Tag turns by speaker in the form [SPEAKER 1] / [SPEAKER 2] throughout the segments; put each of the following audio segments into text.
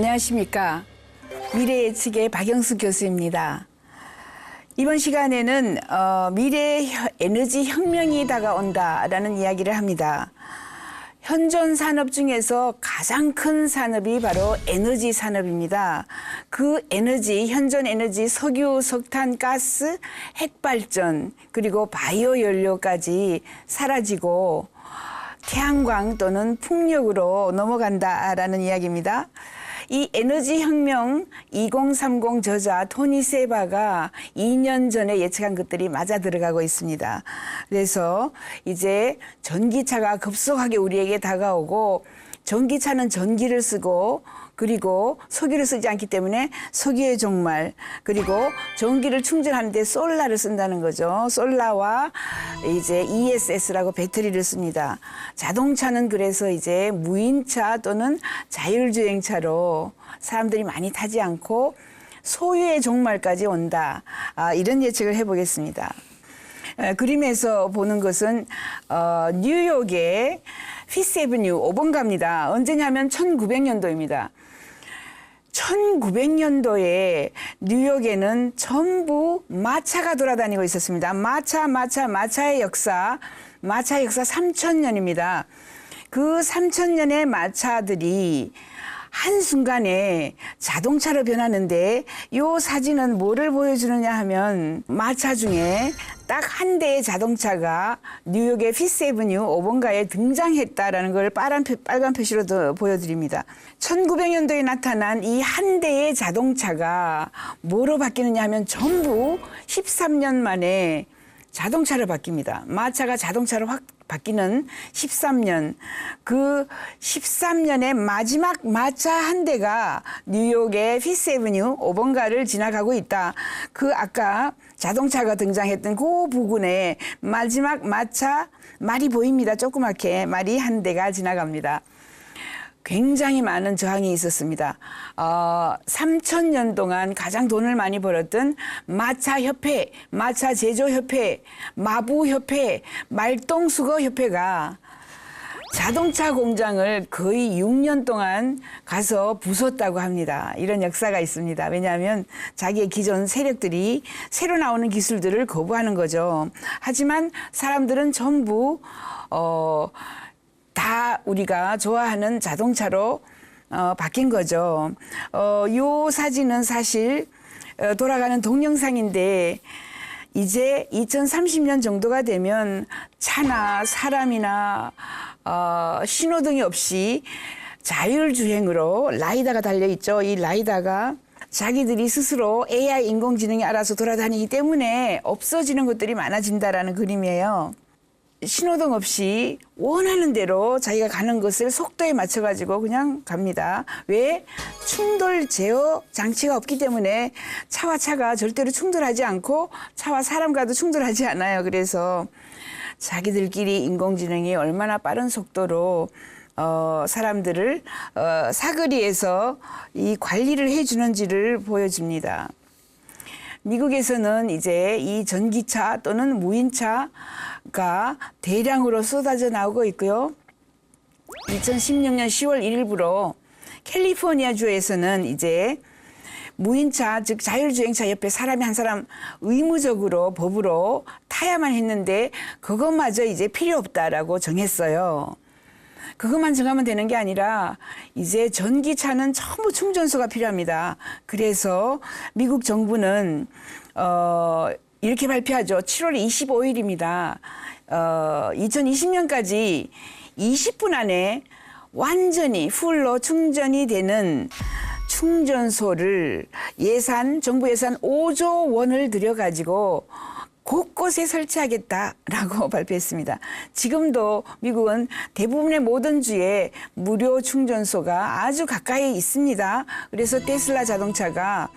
[SPEAKER 1] 안녕하십니까. 미래 예측의 박영수 교수입니다. 이번 시간에는 어, 미래 혀- 에너지 혁명이 다가온다라는 이야기를 합니다. 현존 산업 중에서 가장 큰 산업이 바로 에너지 산업입니다. 그 에너지, 현존 에너지, 석유, 석탄, 가스, 핵발전, 그리고 바이오 연료까지 사라지고 태양광 또는 풍력으로 넘어간다라는 이야기입니다. 이 에너지 혁명 2030 저자 토니 세바가 2년 전에 예측한 것들이 맞아 들어가고 있습니다. 그래서 이제 전기차가 급속하게 우리에게 다가오고 전기차는 전기를 쓰고 그리고 석유를 쓰지 않기 때문에 석유의 종말 그리고 전기를 충전하는데 솔라를 쓴다는 거죠. 솔라와 이제 ESS라고 배터리를 씁니다. 자동차는 그래서 이제 무인차 또는 자율주행차로 사람들이 많이 타지 않고 소유의 종말까지 온다. 아, 이런 예측을 해보겠습니다. 에, 그림에서 보는 것은 어, 뉴욕의 피세브뉴 5번가입니다. 언제냐면 1900년도입니다. 1900년도에 뉴욕에는 전부 마차가 돌아다니고 있었습니다. 마차, 마차, 마차의 역사, 마차 역사 3000년입니다. 그 3000년의 마차들이 한순간에 자동차로 변하는데 요 사진은 뭐를 보여주느냐 하면 마차 중에 딱 한 대의 자동차가 뉴욕의 피세브뉴 5번가에 등장했다라는 걸 빨간, 표- 빨간 표시로 더 보여드립니다. 1900년도에 나타난 이 한 대의 자동차가 뭐로 바뀌느냐 하면 전부 13년 만에 자동차로 바뀝니다. 마차가 자동차로 확 바뀌는 13년. 그 13년의 마지막 마차 한 대가 뉴욕의 피세브뉴 5번가를 지나가고 있다. 그 아까 자동차가 등장했던 그 부근에 마지막 마차 말이 보입니다. 조그맣게 말이 한 대가 지나갑니다. 굉장히 많은 저항이 있었습니다. 어, 3천 년 동안 가장 돈을 많이 벌었던 마차협회, 마차제조협회, 마부협회, 말똥수거협회가 자동차 공장을 거의 6년 동안 가서 부쉈다고 합니다. 이런 역사가 있습니다. 왜냐하면 자기의 기존 세력들이 새로 나오는 기술들을 거부하는 거죠. 하지만 사람들은 전부 어, 다 우리가 좋아하는 자동차로 어, 바뀐 거죠. 어, 요 사진은 사실 어, 돌아가는 동영상인데 이제 2030년 정도가 되면 차나 사람이나 어, 신호등이 없이 자율주행으로 라이다가 달려 있죠. 이 라이다가 자기들이 스스로 AI 인공지능이 알아서 돌아다니기 때문에 없어지는 것들이 많아진다라는 그림이에요. 신호등 없이 원하는 대로 자기가 가는 것을 속도에 맞춰가지고 그냥 갑니다. 왜? 충돌 제어 장치가 없기 때문에 차와 차가 절대로 충돌하지 않고 차와 사람과도 충돌하지 않아요. 그래서 자기들끼리 인공지능이 얼마나 빠른 속도로 어, 사람들을 어, 사거리에서 이 관리를 해주는지를 보여줍니다. 미국에서는 이제 이 전기차 또는 무인차가 대량으로 쏟아져 나오고 있고요. 2016년 10월 1일부로 캘리포니아 주에서는 이제 무인차 즉 자율주행차 옆에 사람이 한 사람 의무적으로 법으로 타야만 했는데 그것마저 이제 필요 없다라고 정했어요. 그것만 정하면 되는 게 아니라 이제 전기차는 전부 충전소가 필요합니다. 그래서 미국 정부는 어 이렇게 발표하죠. 7월 25일입니다. 어 2020년까지 20분 안에 완전히 풀로 충전이 되는 충전소를 예산 정부 예산 5조 원을 들여 가지고 곳곳에 설치하겠다라고 발표했습니다. 지금도 미국은 대부분의 모든 주에 무료 충전소가 아주 가까이 있습니다. 그래서 테슬라 자동차가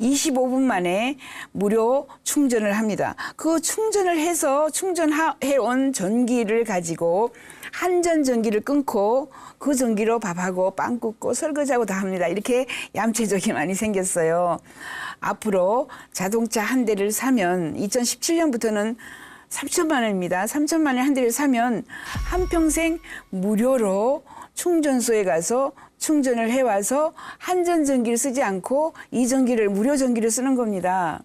[SPEAKER 1] 25분 만에 무료 충전을 합니다. 그 충전을 해서 충전해 온 전기를 가지고 한전 전기를 끊고 그 전기로 밥하고 빵 굽고 설거지하고 다 합니다. 이렇게 얌체적이 많이 생겼어요. 앞으로 자동차 한 대를 사면 2017년부터는 3천만 원입니다. 3천만 원에 한 대를 사면 한평생 무료로 충전소에 가서 충전을 해와서 한전 전기를 쓰지 않고 이 전기를 무료 전기를 쓰는 겁니다.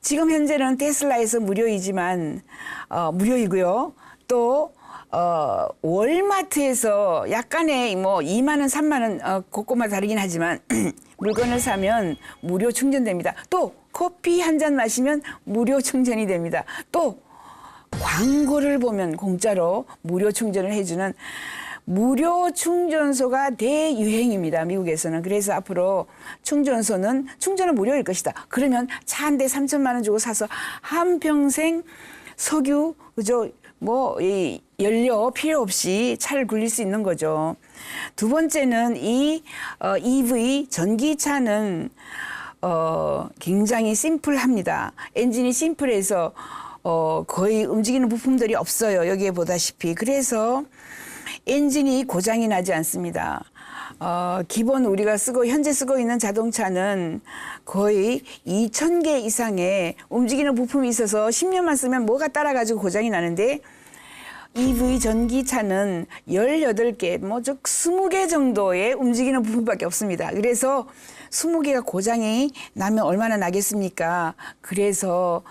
[SPEAKER 1] 지금 현재는 테슬라에서 무료이지만 어, 무료이고요. 또 어, 월마트에서 약간의 뭐 2만 원, 3만 원 어, 곳곳마다 다르긴 하지만 물건을 사면 무료 충전됩니다. 또 커피 한 잔 마시면 무료 충전이 됩니다. 또 광고를 보면 공짜로 무료 충전을 해주는 무료 충전소가 대유행입니다. 미국에서는. 그래서 앞으로 충전소는 충전은 무료일 것이다. 그러면 차 한 대 3천만 원 주고 사서 한평생 석유, 그죠? 뭐, 이 연료 필요 없이 차를 굴릴 수 있는 거죠. 두 번째는 이 어, EV 전기차는 어, 굉장히 심플합니다. 엔진이 심플해서 어, 거의 움직이는 부품들이 없어요. 여기에 보다시피. 그래서 엔진이 고장이 나지 않습니다. 어, 기본 우리가 쓰고 현재 쓰고 있는 자동차는 거의 2,000개 이상의 움직이는 부품이 있어서 10년만 쓰면 뭐가 따라가지고 고장이 나는데 EV 전기차는 18개, 뭐, 즉, 20개 정도의 움직이는 부분밖에 없습니다. 그래서 20개가 고장이 나면 얼마나 나겠습니까? 그래서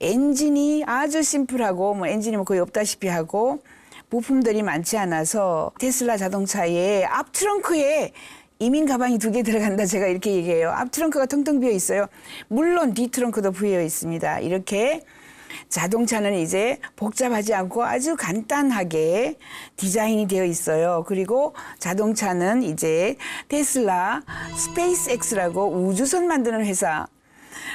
[SPEAKER 1] 엔진이 아주 심플하고, 뭐, 엔진이 뭐 거의 없다시피 하고, 부품들이 많지 않아서 테슬라 자동차의 앞 트렁크에 이민 가방이 두 개 들어간다 제가 이렇게 얘기해요. 앞 트렁크가 텅텅 비어 있어요. 물론 뒤 트렁크도 비어 있습니다. 이렇게 자동차는 이제 복잡하지 않고 아주 간단하게 디자인이 되어 있어요. 그리고 자동차는 이제 테슬라 스페이스X라고 우주선 만드는 회사,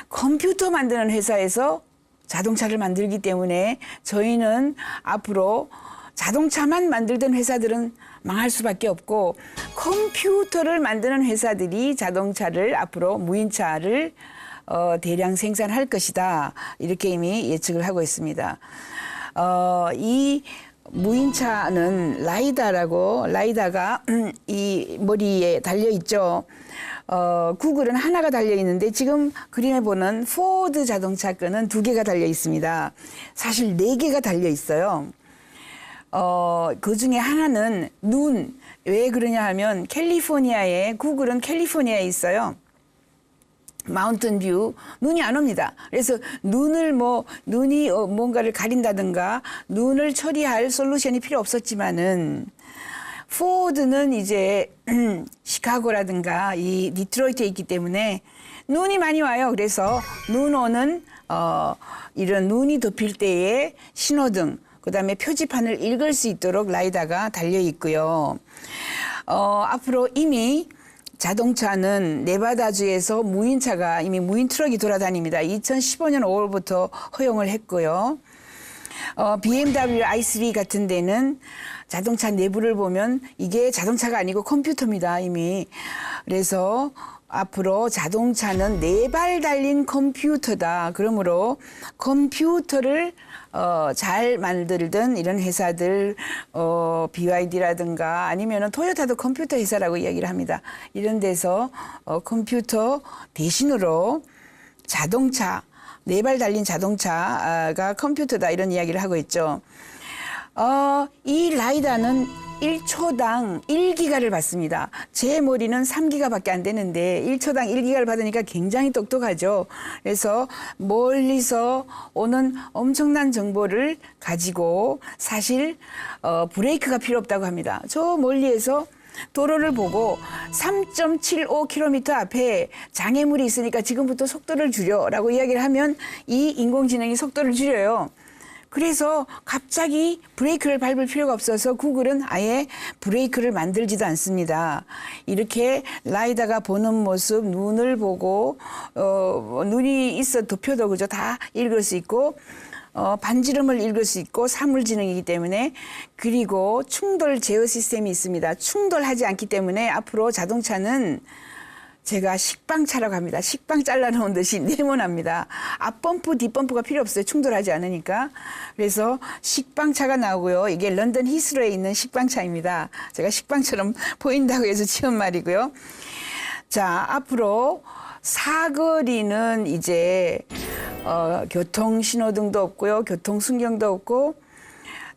[SPEAKER 1] 컴퓨터 만드는 회사에서 자동차를 만들기 때문에 저희는 앞으로 자동차만 만들던 회사들은 망할 수밖에 없고 컴퓨터를 만드는 회사들이 자동차를 앞으로 무인차를 어, 대량 생산할 것이다. 이렇게 이미 예측을 하고 있습니다. 어, 이 무인차는 라이다라고 라이다가 이 머리에 달려 있죠. 어, 구글은 하나가 달려 있는데 지금 그림에 보는 포드 자동차 거는 두 개가 달려 있습니다. 사실 네 개가 달려 있어요. 어, 그 중에 하나는 눈. 왜 그러냐 하면 캘리포니아에, 구글은 캘리포니아에 있어요. 마운튼 뷰 눈이 안 옵니다. 그래서 눈을 뭐 눈이 어, 뭔가를 가린다든가 눈을 처리할 솔루션이 필요 없었지만은 포드는 이제 시카고라든가 이 디트로이트에 있기 때문에 눈이 많이 와요. 그래서 눈 오는 어 이런 눈이 덮일 때의 신호등 그다음에 표지판을 읽을 수 있도록 라이다가 달려 있고요. 어 앞으로 이미 자동차는 네바다주에서 무인차가 이미 무인 트럭이 돌아다닙니다. 2015년 5월부터 허용을 했고요. 어, BMW i3 같은 데는 자동차 내부를 보면 이게 자동차가 아니고 컴퓨터입니다, 이미. 그래서 앞으로 자동차는 네 발 달린 컴퓨터다. 그러므로 컴퓨터를 어, 잘 만들던 이런 회사들, 어, BYD라든가 아니면은 토요타도 컴퓨터 회사라고 이야기를 합니다. 이런 데서 어, 컴퓨터 대신으로 자동차, 네 발 달린 자동차가 컴퓨터다 이런 이야기를 하고 있죠. 어, 이 라이다는 1초당 1기가를 받습니다. 제 머리는 3기가밖에 안 되는데 1초당 1기가를 받으니까 굉장히 똑똑하죠. 그래서 멀리서 오는 엄청난 정보를 가지고 사실 어, 브레이크가 필요 없다고 합니다. 저 멀리에서 도로를 보고 3.75km 앞에 장애물이 있으니까 지금부터 속도를 줄여라고 이야기를 하면 이 인공지능이 속도를 줄여요. 그래서 갑자기 브레이크를 밟을 필요가 없어서 구글은 아예 브레이크를 만들지도 않습니다. 이렇게 라이다가 보는 모습, 눈을 보고 어, 눈이 있어 도표도 그죠 다 읽을 수 있고 어, 반지름을 읽을 수 있고 사물지능이기 때문에 그리고 충돌 제어 시스템이 있습니다. 충돌하지 않기 때문에 앞으로 자동차는 제가 식빵차라고 합니다. 식빵 잘라놓은 듯이 네모납니다. 앞범프, 뒷범프가 필요 없어요. 충돌하지 않으니까. 그래서 식빵차가 나오고요. 이게 런던 히스로에 있는 식빵차입니다. 제가 식빵처럼 보인다고 해서 지은 말이고요. 자, 앞으로 사거리는 이제 어, 교통 신호등도 없고요. 교통 순경도 없고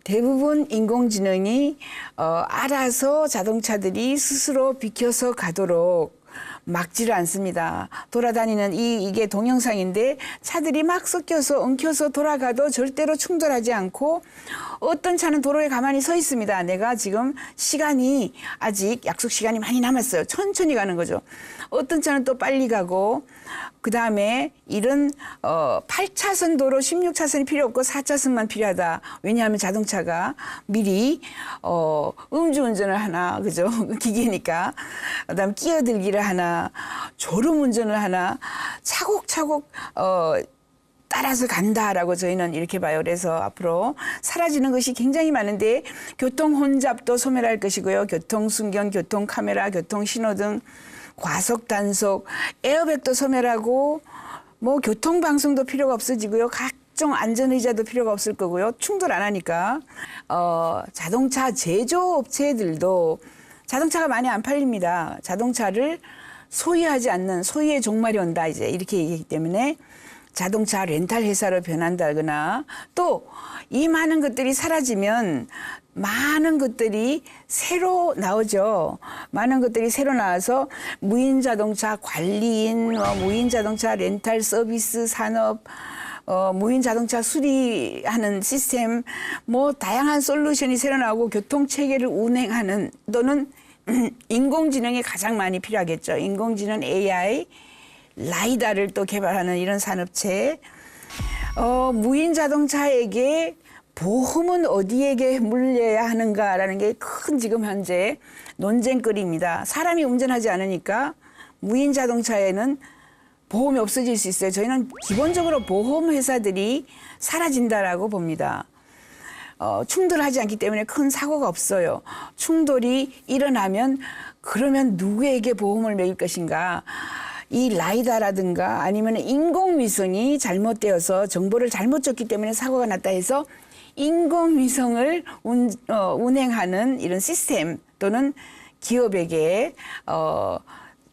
[SPEAKER 1] 대부분 인공지능이 어, 알아서 자동차들이 스스로 비켜서 가도록 막지를 않습니다. 돌아다니는 이 이게 동영상인데 차들이 막 섞여서 엉켜서 돌아가도 절대로 충돌하지 않고 어떤 차는 도로에 가만히 서 있습니다. 내가 지금 시간이 아직 약속 시간이 많이 남았어요. 천천히 가는 거죠. 어떤 차는 또 빨리 가고 그 다음에 이런 어 8차선 도로 16차선이 필요 없고 4차선만 필요하다. 왜냐하면 자동차가 미리 어 음주운전을 하나 그죠 기계니까 그다음 끼어들기를 하나 졸음 운전을 하나 차곡차곡 어 따라서 간다라고 저희는 이렇게 봐요. 그래서 앞으로 사라지는 것이 굉장히 많은데 교통 혼잡도 소멸할 것이고요. 교통 순경, 교통 카메라, 교통 신호등, 과속 단속, 에어백도 소멸하고 뭐 교통 방송도 필요가 없어지고요. 각종 안전 의자도 필요가 없을 거고요. 충돌 안 하니까 어 자동차 제조 업체들도 자동차가 많이 안 팔립니다. 자동차를 소유하지 않는 소유의 종말이 온다 이제 이렇게 얘기하기 때문에 자동차 렌탈 회사로 변한다거나 또 이 많은 것들이 사라지면 많은 것들이 새로 나오죠. 많은 것들이 새로 나와서 무인 자동차 관리인, 뭐 무인 자동차 렌탈 서비스 산업, 어, 무인 자동차 수리하는 시스템, 뭐 다양한 솔루션이 새로 나오고 교통 체계를 운행하는 또는 인공지능이 가장 많이 필요하겠죠. 인공지능 AI, 라이다를 또 개발하는 이런 산업체. 어, 무인 자동차에게 보험은 어디에게 물려야 하는가라는 게 큰 지금 현재 논쟁거리입니다. 사람이 운전하지 않으니까 무인 자동차에는 보험이 없어질 수 있어요. 저희는 기본적으로 보험 회사들이 사라진다라고 봅니다. 어, 충돌하지 않기 때문에 큰 사고가 없어요. 충돌이 일어나면 그러면 누구에게 보험을 매길 것인가? 이 라이다라든가 아니면 인공위성이 잘못되어서 정보를 잘못 줬기 때문에 사고가 났다 해서 인공위성을 운, 어, 운행하는 이런 시스템 또는 기업에게 어,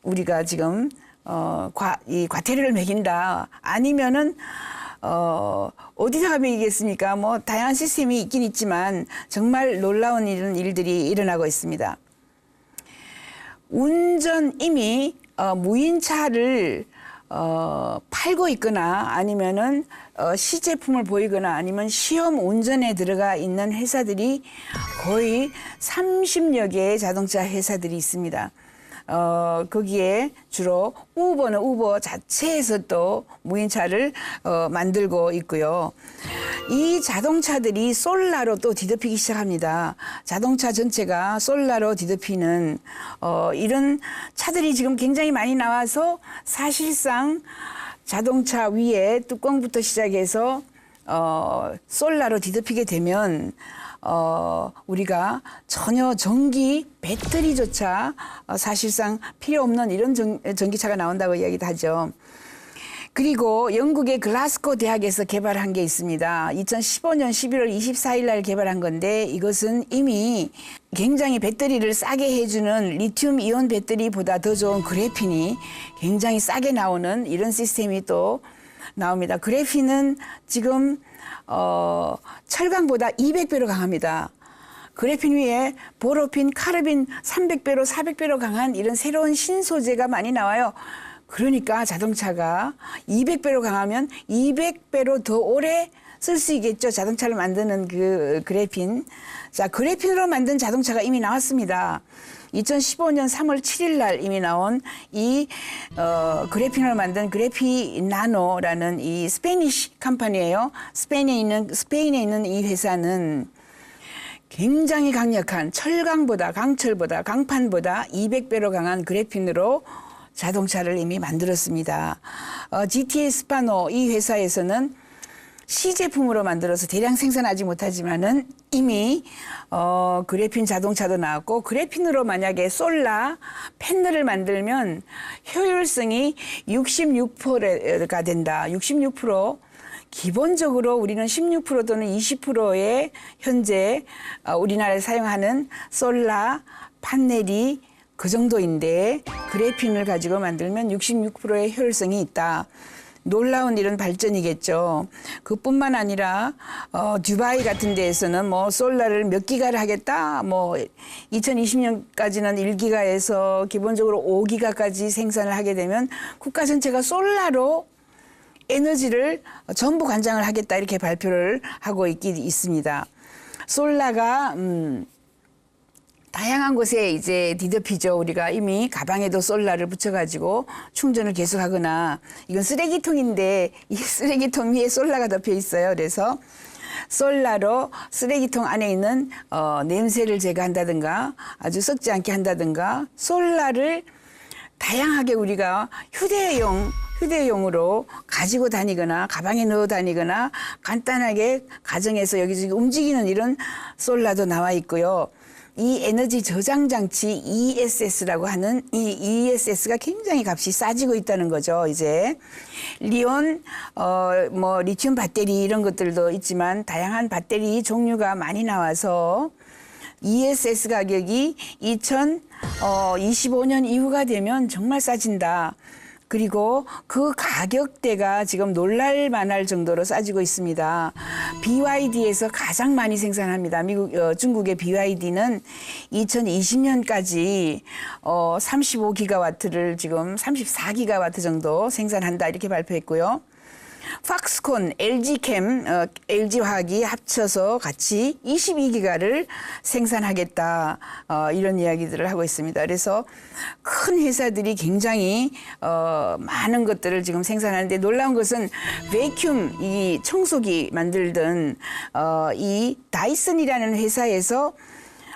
[SPEAKER 1] 우리가 지금 어, 과, 이 과태료를 매긴다. 아니면은 어, 어디다가 매기겠습니까? 뭐 다양한 시스템이 있긴 있지만 정말 놀라운 이런 일들이 일어나고 있습니다. 운전 이미 어, 무인차를 어, 팔고 있거나 아니면은 어, 시제품을 보이거나 아니면 시험 운전에 들어가 있는 회사들이 거의 30여 개의 자동차 회사들이 있습니다. 어, 거기에 주로 우버는 우버 자체에서 또 무인차를 어, 만들고 있고요. 이 자동차들이 솔라로 또 뒤덮이기 시작합니다. 자동차 전체가 솔라로 뒤덮이는 어, 이런 차들이 지금 굉장히 많이 나와서 사실상 자동차 위에 뚜껑부터 시작해서 어, 솔라로 뒤덮이게 되면 어, 우리가 전혀 전기 배터리조차 어, 사실상 필요 없는 이런 전, 전기차가 나온다고 이야기도 하죠. 그리고 영국의 글라스코 대학에서 개발한 게 있습니다. 2015년 11월 24일 날 개발한 건데 이것은 이미 굉장히 배터리를 싸게 해주는 리튬 이온 배터리보다 더 좋은 그래핀이 굉장히 싸게 나오는 이런 시스템이 또 나옵니다. 그래핀은 지금 어, 철강보다 200배로 강합니다. 그래핀 위에 보로핀, 카르빈 300배로 400배로 강한 이런 새로운 신소재가 많이 나와요. 그러니까 자동차가 200배로 강하면 200배로 더 오래 쓸 수 있겠죠. 자동차를 만드는 그 그래핀. 자, 그래핀으로 만든 자동차가 이미 나왔습니다. 2015년 3월 7일 날 이미 나온 이 어, 그래핀을 만든 그래피 나노라는 이 스페니쉬 컴퍼니예요. 스페인에 있는 스페인에 있는 이 회사는 굉장히 강력한 철강보다 강철보다 강판보다 200배로 강한 그래핀으로 자동차를 이미 만들었습니다. 어, GTA 스파노 이 회사에서는 시제품으로 만들어서 대량 생산하지 못하지만은 이미 어 그래핀 자동차도 나왔고 그래핀으로 만약에 솔라 패널을 만들면 효율성이 66%가 된다. 66% 기본적으로 우리는 16% 또는 20%의 현재 어, 우리나라에 사용하는 솔라 판넬이 그 정도인데 그래핀을 가지고 만들면 66%의 효율성이 있다. 놀라운 이런 발전이겠죠. 그뿐만 아니라 어, 두바이 같은 데에서는 뭐 솔라를 몇 기가를 하겠다. 뭐 2020년까지는 1기가에서 기본적으로 5기가까지 생산을 하게 되면 국가 전체가 솔라로 에너지를 전부 관장을 하겠다 이렇게 발표를 하고 있기 있습니다. 솔라가 음 다양한 곳에 이제 디더피죠. 우리가 이미 가방에도 솔라를 붙여가지고 충전을 계속하거나 이건 쓰레기통인데 이 쓰레기통 위에 솔라가 덮여 있어요. 그래서 솔라로 쓰레기통 안에 있는 어, 냄새를 제거한다든가 아주 썩지 않게 한다든가 솔라를 다양하게 우리가 휴대용 휴대용으로 가지고 다니거나 가방에 넣어 다니거나 간단하게 가정에서 여기저기 움직이는 이런 솔라도 나와 있고요. 이 에너지 저장 장치 ESS라고 하는 이 ESS가 굉장히 값이 싸지고 있다는 거죠. 이제 리온 어뭐 리튬 배터리 이런 것들도 있지만 다양한 배터리 종류가 많이 나와서 ESS 가격이 2025년 이후가 되면 정말 싸진다. 그리고 그 가격대가 지금 놀랄 만할 정도로 싸지고 있습니다. BYD에서 가장 많이 생산합니다. 미국, 어, 중국의 BYD는 2020년까지 어, 35기가와트를 지금 34기가와트 정도 생산한다 이렇게 발표했고요. 팍스콘, LG캠, 어, LG화학이 합쳐서 같이 22기가를 생산하겠다 어, 이런 이야기들을 하고 있습니다. 그래서 큰 회사들이 굉장히 어, 많은 것들을 지금 생산하는데 놀라운 것은 베큐um 이 청소기 만들던 어, 이 다이슨이라는 회사에서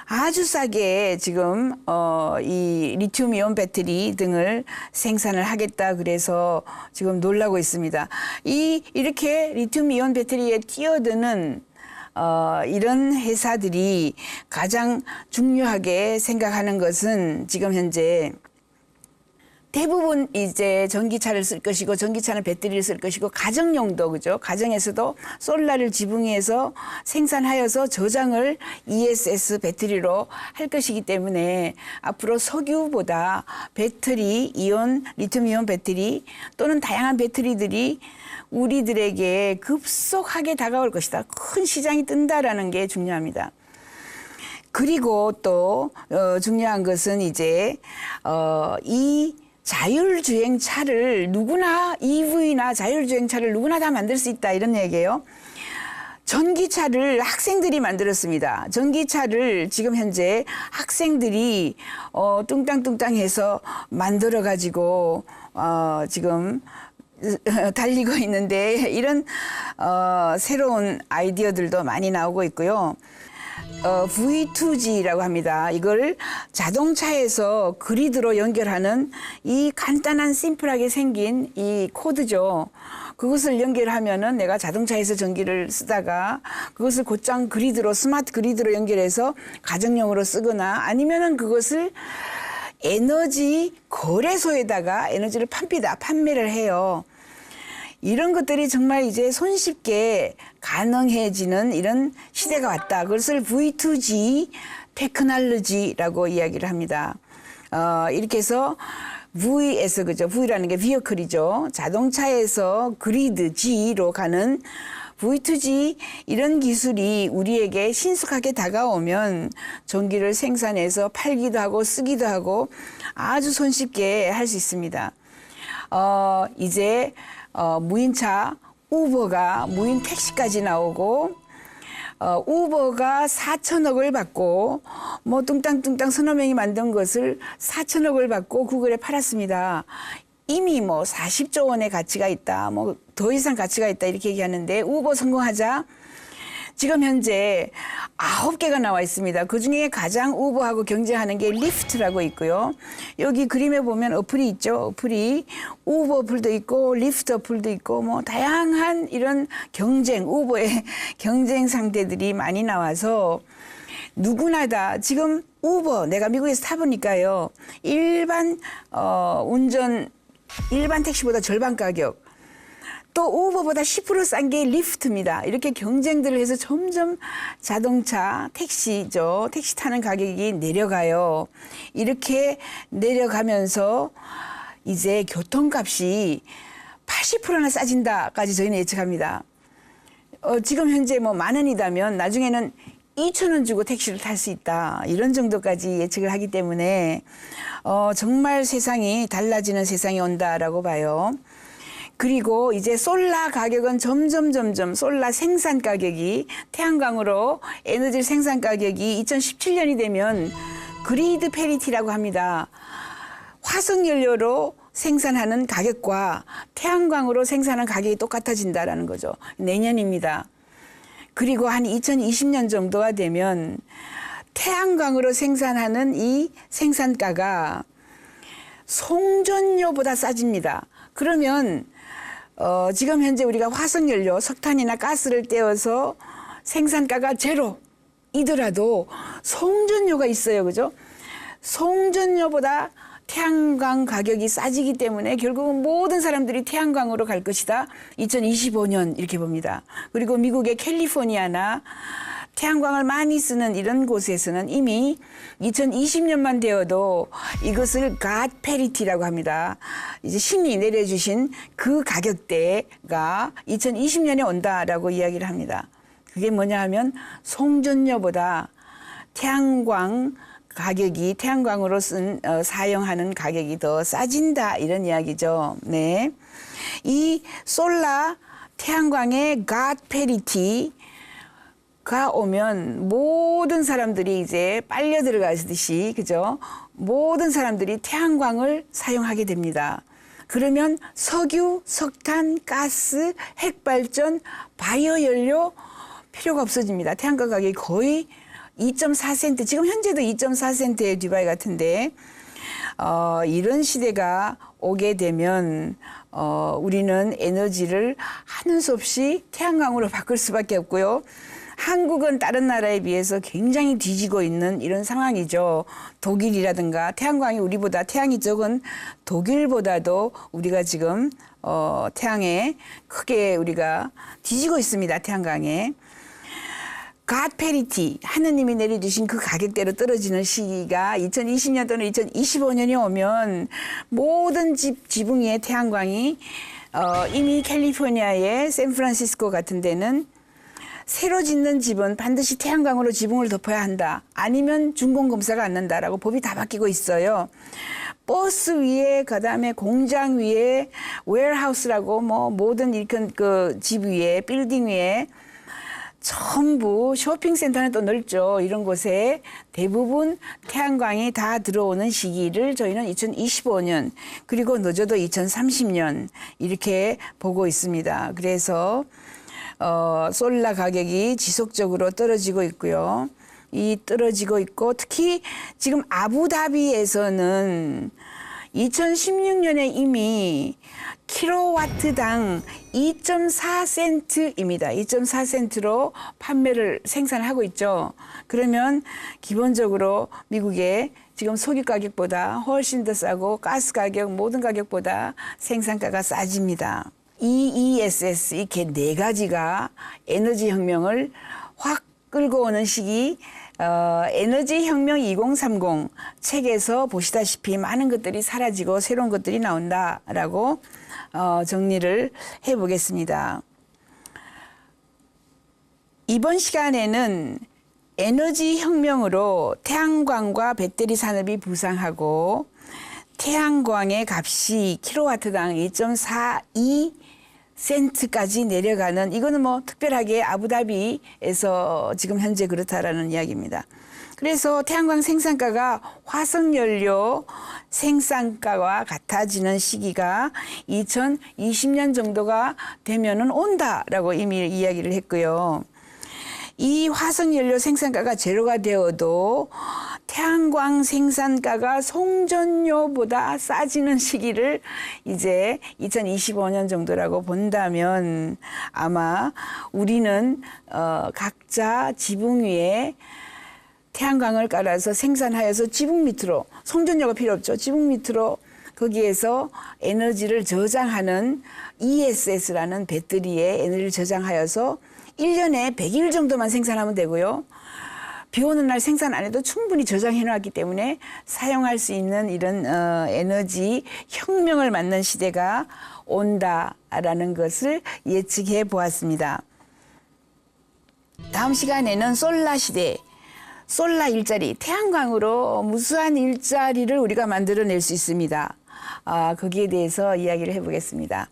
[SPEAKER 1] 아주 싸게 지금 어, 이 리튬 이온 배터리 등을 생산을 하겠다 그래서 지금 놀라고 있습니다. 이 이렇게 리튬 이온 배터리에 뛰어드는 어, 이런 회사들이 가장 중요하게 생각하는 것은 지금 현재 대부분 이제 전기차를 쓸 것이고 전기차는 배터리를 쓸 것이고 가정용도 그죠 가정에서도 솔라를 지붕에서 생산하여서 저장을 ESS 배터리로 할 것이기 때문에 앞으로 석유보다 배터리 이온 리튬이온 배터리 또는 다양한 배터리들이 우리들에게 급속하게 다가올 것이다 큰 시장이 뜬다라는 게 중요합니다. 그리고 또 어, 중요한 것은 이제 어, 이 자율주행 차를 누구나 EV나 자율주행 차를 누구나 다 만들 수 있다 이런 얘기예요. 전기차를 학생들이 만들었습니다. 전기차를 지금 현재 학생들이 어 뚱땅뚱땅 해서 만들어 가지고 어 지금 달리고 있는데 이런 어 새로운 아이디어들도 많이 나오고 있고요. 어, V2G라고 합니다. 이걸 자동차에서 그리드로 연결하는 이 간단한 심플하게 생긴 이 코드죠. 그것을 연결하면은 내가 자동차에서 전기를 쓰다가 그것을 곧장 그리드로 스마트 그리드로 연결해서 가정용으로 쓰거나 아니면은 그것을 에너지 거래소에다가 에너지를 팝니다. 판매를 해요. 이런 것들이 정말 이제 손쉽게 가능해지는 이런 시대가 왔다. 그것을 V2G 테크놀로지라고 이야기를 합니다. 어, 이렇게 해서 V에서 그죠. V라는 게 비어클이죠. 자동차에서 그리드 G로 가는 V2G 이런 기술이 우리에게 신속하게 다가오면 전기를 생산해서 팔기도 하고 쓰기도 하고 아주 손쉽게 할 수 있습니다. 어, 이제 어, 무인차 우버가 무인 택시까지 나오고 어, 우버가 4천억을 받고 뭐 뚱땅뚱땅 서너 명이 만든 것을 4천억을 받고 구글에 팔았습니다. 이미 뭐 40조 원의 가치가 있다. 뭐 더 이상 가치가 있다 이렇게 얘기하는데 우버 성공하자 지금 현재 아홉 개가 나와 있습니다. 그 중에 가장 우버하고 경쟁하는 게 리프트라고 있고요. 여기 그림에 보면 어플이 있죠. 어플이 우버 어플도 있고 리프트 어플도 있고 뭐 다양한 이런 경쟁, 우버의 경쟁 상대들이 많이 나와서 누구나 다 지금 우버 내가 미국에서 타보니까요. 일반 어 운전 일반 택시보다 절반 가격 또 우버보다 10%싼 게 리프트입니다. 이렇게 경쟁들을 해서 점점 자동차, 택시죠. 택시 타는 가격이 내려가요. 이렇게 내려가면서 이제 교통값이 80%나 싸진다까지 저희는 예측합니다. 어, 지금 현재 뭐 만 원이다면 나중에는 2천 원 주고 택시를 탈 수 있다. 이런 정도까지 예측을 하기 때문에 어, 정말 세상이 달라지는 세상이 온다라고 봐요. 그리고 이제 솔라 가격은 점점 점점 솔라 생산 가격이 태양광으로 에너지 생산 가격이 2017년이 되면 그리드 페리티라고 합니다. 화석 연료로 생산하는 가격과 태양광으로 생산하는 가격이 똑같아진다라는 거죠. 내년입니다. 그리고 한 2020년 정도가 되면 태양광으로 생산하는 이 생산가가 송전료보다 싸집니다. 그러면 어, 지금 현재 우리가 화석연료, 석탄이나 가스를 떼어서 생산가가 제로 이더라도 송전료가 있어요. 그죠? 송전료보다 태양광 가격이 싸지기 때문에 결국은 모든 사람들이 태양광으로 갈 것이다. 2025년 이렇게 봅니다. 그리고 미국의 캘리포니아나 태양광을 많이 쓰는 이런 곳에서는 이미 2020년만 되어도 이것을 갓 페리티라고 합니다. 이제 신이 내려주신 그 가격대가 2020년에 온다라고 이야기를 합니다. 그게 뭐냐 하면 송전료보다 태양광 가격이 태양광으로 쓴 어, 사용하는 가격이 더 싸진다 이런 이야기죠. 네. 이 솔라 태양광의 갓 페리티 가 오면 모든 사람들이 이제 빨려 들어가듯이 그죠? 모든 사람들이 태양광을 사용하게 됩니다. 그러면 석유, 석탄, 가스, 핵발전, 바이오 연료 필요가 없어집니다. 태양광 가격이 거의 2.4센트, 지금 현재도 2.4센트의 두바이 같은데 어, 이런 시대가 오게 되면 어, 우리는 에너지를 하는 수 없이 태양광으로 바꿀 수밖에 없고요. 한국은 다른 나라에 비해서 굉장히 뒤지고 있는 이런 상황이죠. 독일이라든가 태양광이 우리보다 태양이 적은 독일보다도 우리가 지금 어, 태양에 크게 우리가 뒤지고 있습니다. 태양광에. 갓 페리티 하느님이 내려주신 그 가격대로 떨어지는 시기가 2020년 또는 2025년이 오면 모든 집 지붕 위에 태양광이 어, 이미 캘리포니아의 샌프란시스코 같은 데는 새로 짓는 집은 반드시 태양광으로 지붕을 덮어야 한다. 아니면 준공검사가 안 난다라고 법이 다 바뀌고 있어요. 버스 위에 그다음에 공장 위에 웨어하우스라고 뭐 모든 이런 그집 위에 빌딩 위에 전부 쇼핑센터는 또 넓죠. 이런 곳에 대부분 태양광이 다 들어오는 시기를 저희는 2025년 그리고 늦어도 2030년 이렇게 보고 있습니다. 그래서 어, 솔라 가격이 지속적으로 떨어지고 있고요. 이 떨어지고 있고 특히 지금 아부다비에서는 2016년에 이미 킬로와트당 2.4센트입니다. 2.4센트로 판매를 생산하고 있죠. 그러면 기본적으로 미국의 지금 석유 가격보다 훨씬 더 싸고 가스 가격 모든 가격보다 생산가가 싸집니다. EESS 이렇게 네 가지가 에너지 혁명을 확 끌고 오는 시기 어, 에너지 혁명 2030 책에서 보시다시피 많은 것들이 사라지고 새로운 것들이 나온다라고 어, 정리를 해보겠습니다. 이번 시간에는 에너지 혁명으로 태양광과 배터리 산업이 부상하고 태양광의 값이 킬로와트당 2.42 센트까지 내려가는 이거는 뭐 특별하게 아부다비에서 지금 현재 그렇다라는 이야기입니다. 그래서 태양광 생산가가 화석연료 생산가와 같아지는 시기가 2020년 정도가 되면은 온다라고 이미 이야기를 했고요. 이 화석연료 생산가가 제로가 되어도 태양광 생산가가 송전료보다 싸지는 시기를 이제 2025년 정도라고 본다면 아마 우리는 어 각자 지붕 위에 태양광을 깔아서 생산하여서 지붕 밑으로 송전료가 필요 없죠. 지붕 밑으로 거기에서 에너지를 저장하는 ESS라는 배터리에 에너지를 저장하여서 1년에 100일 정도만 생산하면 되고요. 비 오는 날 생산 안 해도 충분히 저장해 놨기 때문에 사용할 수 있는 이런 어, 에너지 혁명을 맞는 시대가 온다라는 것을 예측해 보았습니다. 다음 시간에는 솔라 시대, 솔라 일자리, 태양광으로 무수한 일자리를 우리가 만들어낼 수 있습니다. 아, 거기에 대해서 이야기를 해보겠습니다.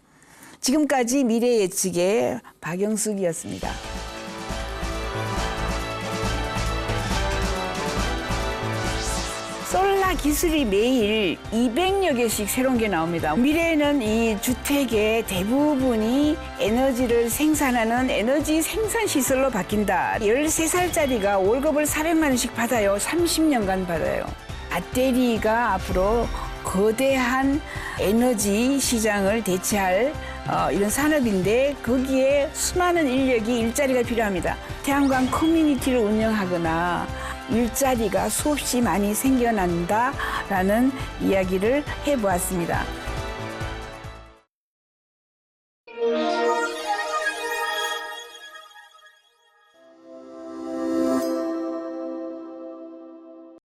[SPEAKER 1] 지금까지 미래 예측의 박영숙이었습니다. 솔라 기술이 매일 200여 개씩 새로운 게 나옵니다. 미래에는 이 주택의 대부분이 에너지를 생산하는 에너지 생산 시설로 바뀐다. 13살짜리가 월급을 400만 원씩 받아요. 30년간 받아요. 배터리가 앞으로 거대한 에너지 시장을 대체할 어, 이런 산업인데 거기에 수많은 인력이 일자리가 필요합니다. 태양광 커뮤니티를 운영하거나 일자리가 수없이 많이 생겨난다라는 이야기를 해보았습니다.